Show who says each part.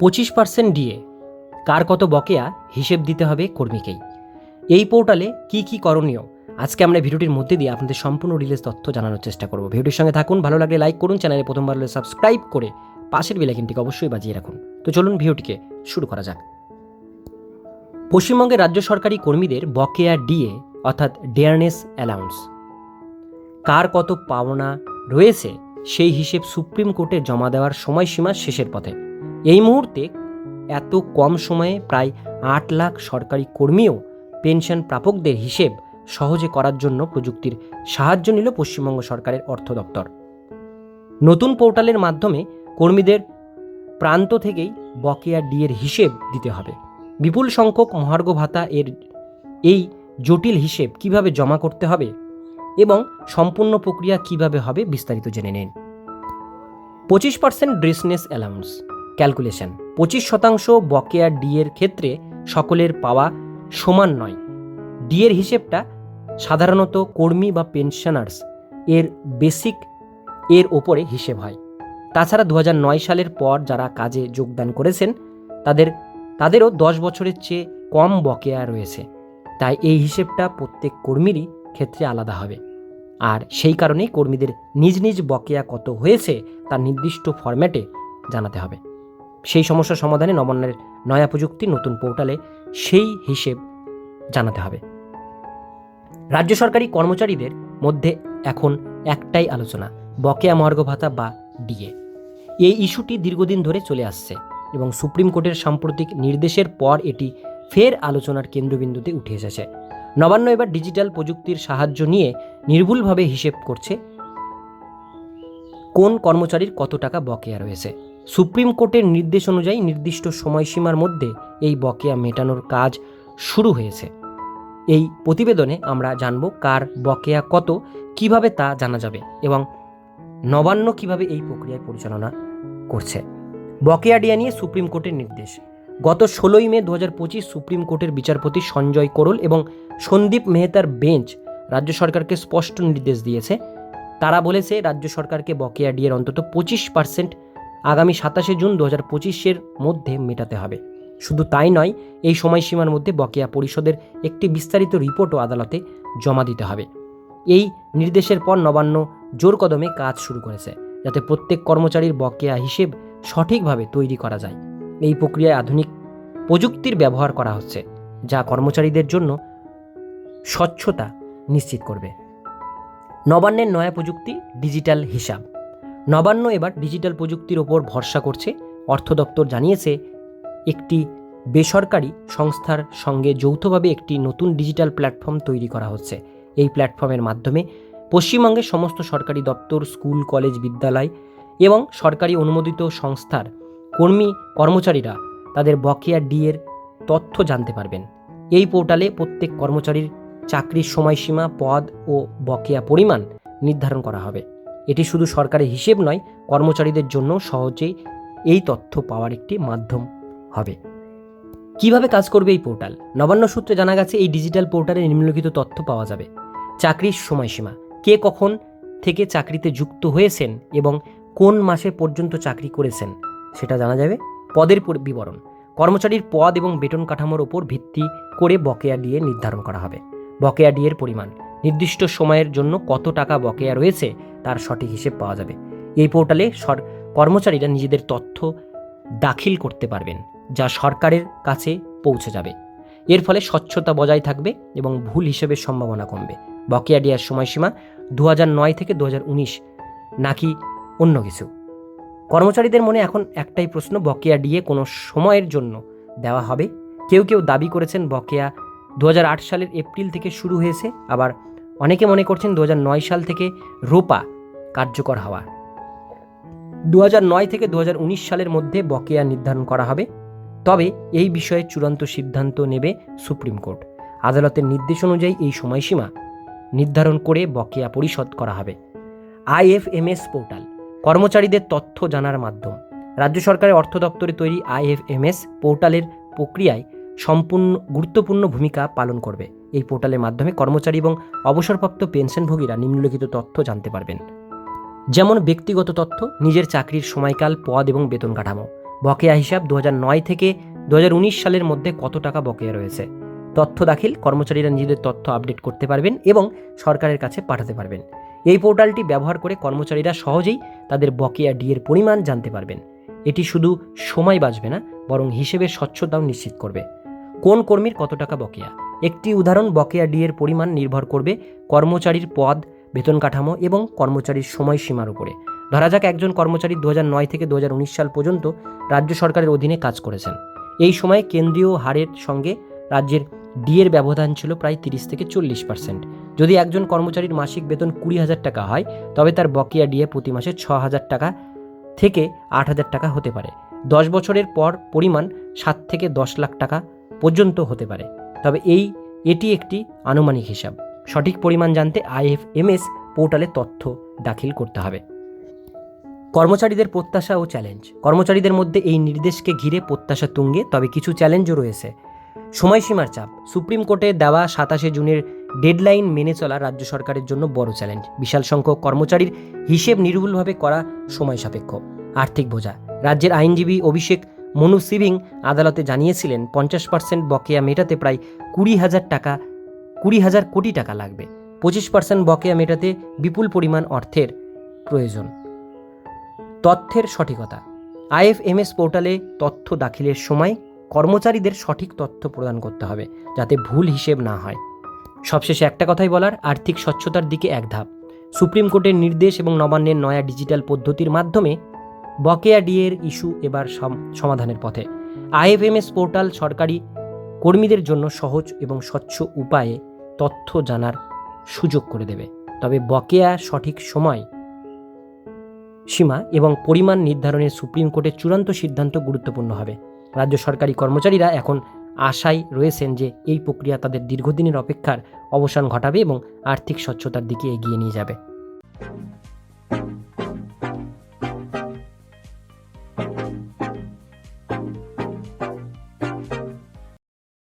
Speaker 1: পঁচিশ percent DA কার কত বকেয়া হিসেব দিতে হবে কর্মীকেই। এই পোর্টালে কি কি করণীয়, আজকে আমরা ভিডিওটির মধ্যে দিয়ে আপনাদের সম্পূর্ণ রিলেজ তথ্য জানানোর চেষ্টা করব। ভিডিওটির সঙ্গে থাকুন, ভালো লাগলে লাইক করুন, চ্যানেলে প্রথমবার হলে সাবস্ক্রাইব করে পাশের বেলাইকিনটিকে অবশ্যই বাজিয়ে রাখুন। তো চলুন ভিডিওটিকে শুরু করা যাক। পশ্চিমবঙ্গের রাজ্য সরকারি কর্মীদের বকেয়া ডিএ অর্থাৎ ডেয়ারনেস অ্যালাউন্স কার কত পাওনা রয়েছে সেই হিসেব সুপ্রিম কোর্টে জমা দেওয়ার সময়সীমা শেষের পথে। এই মুহূর্তে এত কম সময়ে প্রায় আট লাখ সরকারি কর্মীও পেনশন প্রাপকদের হিসেব সহজে করার জন্য প্রযুক্তির সাহায্য নিল পশ্চিমবঙ্গ সরকারের অর্থ দপ্তর। নতুন পোর্টালের মাধ্যমে কর্মীদের প্রান্ত থেকেই বকেয়া ডিএর হিসেব দিতে হবে। বিপুল সংখ্যক মহার্ঘ ভাতা এর এই জটিল হিসেব কীভাবে জমা করতে হবে এবং সম্পূর্ণ প্রক্রিয়া কীভাবে হবে বিস্তারিত জেনে নিন। পঁচিশ পার্সেন্ট ড্রেসনেস অ্যালাউন্স। ক্যালকুলেশন। পঁচিশ শতাংশ বকেয়া ডিএর ক্ষেত্রে সকলের পাওয়া সমান নয়। ডিএর হিসেবটা সাধারণত কর্মী বা পেনশনার্স এর বেসিক এর ওপরে হিসেব হয়। তাছাড়া দু হাজার নয় সালের পর যারা কাজে যোগদান করেছেন, তাদের, তাদেরও দশ বছরের চেয়ে কম বকেয়া রয়েছে। তাই এই হিসেবটা প্রত্যেক কর্মীরই ক্ষেত্রে আলাদা হবে। আর সেই কারণেই কর্মীদের নিজ নিজ বকেয়া কত হয়েছে তা নির্দিষ্ট ফরম্যাটে জানাতে হবে। সেই সমস্যা সমাধানে নবান্নের নয়া প্রযুক্তির নতুন পোর্টালে সেই হিসেব জানাতে হবে। রাজ্য সরকারি কর্মচারীদের মধ্যে এখন একটাই আলোচনা, বকেয়া মহার্ঘ ভাতা বা ডিএ। এই ইস্যুটি দীর্ঘদিন ধরে চলে আসছে এবং সুপ্রিম কোর্টের সাম্প্রতিক নির্দেশের পর এটি ফের আলোচনার কেন্দ্রবিন্দুতে উঠে এসেছে। নবান্ন এবার ডিজিটাল প্রযুক্তির সাহায্য নিয়ে নির্ভুলভাবে হিসেব করছে কোন কর্মচারীর কত টাকা বকেয়া রয়েছে। সুপ্রিম কোর্টের নির্দেশ অনুযায়ী নির্দিষ্ট সময়সীমার মধ্যে এই বকেয়া মেটানোর কাজ শুরু হয়েছে। এই প্রতিবেদনে আমরা জানব কার বকেয়া কত, কীভাবে তা জানা যাবে এবং নবান্ন কীভাবে এই প্রক্রিয়ায় পরিচালনা করছে। বকেয়া ডিয়া নিয়ে সুপ্রিম কোর্টের নির্দেশ। গত ষোলোই মে দু সুপ্রিম কোর্টের বিচারপতি সঞ্জয় কোরল এবং সন্দীপ মেহতার বেঞ্চ রাজ্য সরকারকে স্পষ্ট নির্দেশ দিয়েছে। তারা বলেছে, রাজ্য সরকারকে বকেয়া ডিয়ের অন্তত পঁচিশ পার্সেন্ট আগামী সাতাশে জুন দু হাজার পঁচিশের মধ্যে মেটাতে হবে। শুধু তাই নয়, এই সময়সীমার মধ্যে বকেয়া পরিষদের একটি বিস্তারিত রিপোর্টও আদালতে জমা দিতে হবে। এই নির্দেশের পর নবান্ন জোর কদমে কাজ শুরু করেছে, যাতে প্রত্যেক কর্মচারীর বকেয়া হিসেব সঠিকভাবে তৈরি করা যায়। এই প্রক্রিয়ায় আধুনিক প্রযুক্তির ব্যবহার করা হচ্ছে, যা কর্মচারীদের জন্য স্বচ্ছতা নিশ্চিত করবে। নবান্নের নয়া প্রযুক্তি, ডিজিটাল হিসাব। নবান্ন এবার ডিজিটাল প্রযুক্তির ওপর ভরসা করছে। অর্থ দপ্তর জানিয়েছে, একটি বেসরকারি সংস্থার সঙ্গে যৌথভাবে একটি নতুন ডিজিটাল প্ল্যাটফর্ম তৈরি করা হচ্ছে। এই প্ল্যাটফর্মের মাধ্যমে পশ্চিমবঙ্গের সমস্ত সরকারি দপ্তর, স্কুল, কলেজ, বিদ্যালয় এবং সরকারি অনুমোদিত সংস্থার কর্মী, কর্মচারীরা তাদের বকেয়া ডিএর তথ্য জানতে পারবেন। এই পোর্টালে প্রত্যেক কর্মচারীর চাকরির সময়সীমা, পদ ও বকেয়া পরিমাণ নির্ধারণ করা হবে। এটি শুধু সরকারের হিসেব নয়, কর্মচারীদের জন্য সহজেই এই তথ্য পাওয়ার একটি মাধ্যম হবে। কীভাবে কাজ করবে এই পোর্টাল? নবান্ন সূত্রে জানা গেছে, এই ডিজিটাল পোর্টালে নিম্নলিখিত তথ্য পাওয়া যাবে। চাকরির সময়সীমা। কে কখন থেকে চাকরিতে যুক্ত হয়েছেন এবং কোন মাসে পর্যন্ত চাকরি করেছেন, সেটা জানা যাবে। পদের বিবরণ। কর্মচারীর পদ এবং বেতন কাঠামোর ওপর ভিত্তি করে বকেয়া ডিএ নির্ধারণ করা হবে। বকেয়া ডিএর পরিমাণ। নির্দিষ্ট সময়ের জন্য কত টাকা বকেয়া রয়েছে তার সঠিক হিসেব পাওয়া যাবে। এই পোর্টালে সর কর্মচারীরা নিজেদের তথ্য দাখিল করতে পারবেন, যা সরকারের কাছে পৌঁছে যাবে। এর ফলে স্বচ্ছতা বজায় থাকবে এবং ভুল হিসেবের সম্ভাবনা কমবে। বকেয়া ডিয়ার সময়সীমা দু নয় থেকে দু হাজার উনিশ, নাকি অন্য কিছু? কর্মচারীদের মনে এখন একটাই প্রশ্ন, বকেয়া ডিএ কোনো সময়ের জন্য দেওয়া হবে? কেউ কেউ দাবি করেছেন বকেয়া দু হাজার আট সালের এপ্রিল থেকে শুরু হয়েছে, আবার অনেকে মনে করছেন দু হাজার নয় সাল থেকে রোপা কার্যকর হওয়া। দু নয় থেকে দু হাজার উনিশ সালের মধ্যে বকেয়া নির্ধারণ করা হবে। তবে এই বিষয়ে চূড়ান্ত সিদ্ধান্ত নেবে সুপ্রিম কোর্ট। আদালতের নির্দেশ অনুযায়ী এই সময়সীমা নির্ধারণ করে বকেয়া পরিশোধ করা হবে। আইএফএমএস পোর্টাল, কর্মচারীদের তথ্য জানার মাধ্যম। রাজ্য সরকারের অর্থ দপ্তরে তৈরি আইএফএমএস পোর্টালের প্রক্রিয়ায় সম্পূর্ণ গুরুত্বপূর্ণ ভূমিকা পালন করবে। এই পোর্টালের মাধ্যমে কর্মচারী এবং অবসরপ্রাপ্ত পেনশনভোগীরা নিম্নলিখিত তথ্য জানতে পারবেন। যেমন ব্যক্তিগত তথ্য, নিজের চাকরির সময়কাল, পদ এবং বেতন কাঠামো। বকেয়া হিসাব দু থেকে দু হাজার উনিশ সালের মধ্যে কত টাকা বকেয়া রয়েছে? তথ্য দাখিল, কর্মচারীরা নিজেদের তথ্য আপডেট করতে পারবেন এবং সরকারের কাছে পাঠাতে পারবেন। এই পোর্টালটি ব্যবহার করে কর্মচারীরা সহজেই তাদের বকেয়া ডিএর পরিমাণ জানতে পারবেন। এটি শুধু সময় বাঁচবে না, বরং হিসেবে স্বচ্ছতাও নিশ্চিত করবে। কোন কর্মীর কত টাকা বকেয়া? একটি উদাহরণ, বকেয়া ডিএর পরিমাণ নির্ভর করবে কর্মচারীর পদ বেতন কাঠামো এবং কর্মচারীর সময়সীমার উপরে। ধরা যাক একজন কর্মচারী দু নয় থেকে দু হাজার উনিশ সাল পর্যন্ত রাজ্য সরকারের অধীনে কাজ করেছেন। এই সময়ে কেন্দ্রীয় হারের সঙ্গে রাজ্যের ডিএর ব্যবধান ছিল প্রায় তিরিশ থেকে চল্লিশ পার্সেন্ট। যদি একজন কর্মচারীর মাসিক বেতন কুড়ি হাজার টাকা হয়, তবে তার বকেয়া ডিএ প্রতি মাসে ছ হাজার টাকা থেকে আট হাজার টাকা হতে পারে। দশ বছরের পর পরিমাণ সাত থেকে দশ লাখ টাকা পর্যন্ত হতে পারে। তবে এই, এটি একটি আনুমানিক হিসাব। সঠিক পরিমাণ জানতে আইএফএমএস পোর্টালে তথ্য দাখিল করতে হবে। কর্মচারীদের প্রত্যাশা ও চ্যালেঞ্জ। কর্মচারীদের মধ্যে এই নির্দেশকে ঘিরে প্রত্যাশা তুঙ্গে, তবে কিছু চ্যালেঞ্জও রয়েছে। সময়সীমার চাপ। সুপ্রিম কোর্টে দেওয়া সাতাশে জুনের ডেডলাইন মেনে চলা রাজ্য সরকারের জন্য বড় চ্যালেঞ্জ। বিশাল সংখ্যক কর্মচারীর হিসেব নির্ভুলভাবে করা সময় সাপেক্ষ। আর্থিক বোঝা। রাজ্যের আইনজীবী অভিষেক মনু সিবিং আদালতে জানিয়েছিলেন, পঞ্চাশ পার্সেন্ট বকেয়া মেটাতে প্রায় কুড়ি হাজার টাকা কুড়ি হাজার কোটি টাকা লাগবে। পঁচিশ পার্সেন্ট বকেয়া মেটাতে বিপুল পরিমাণ অর্থের প্রয়োজন। তথ্যের সঠিকতা। আইএফএমএস পোর্টালে তথ্য দাখিলের সময় কর্মচারীদের সঠিক তথ্য প্রদান করতে হবে, যাতে ভুল হিসেব না হয়। সবশেষে একটা কথাই বলার, আর্থিক স্বচ্ছতার দিকে এক ধাপ। সুপ্রিম কোর্টের নির্দেশ এবং নবান্নের নয়া ডিজিটাল পদ্ধতির মাধ্যমে বকেয়া ডিএর ইস্যু এবার সম- সমাধানের পথে। আইএফএমএস পোর্টাল সরকারি কর্মীদের জন্য সহজ এবং স্বচ্ছ উপায়ে তথ্য জানার সুযোগ করে দেবে। তবে বকেয়া সঠিক সময় সীমা এবং পরিমাণ নির্ধারণে সুপ্রিম কোর্টের চূড়ান্ত সিদ্ধান্ত গুরুত্বপূর্ণ হবে। রাজ্য সরকারি কর্মচারীরা এখন আশায় রয়েছেন যে এই প্রক্রিয়া তাদের দীর্ঘদিনের অপেক্ষার অবসান ঘটাবে এবং আর্থিক স্বচ্ছতার দিকে এগিয়ে নিয়ে যাবে।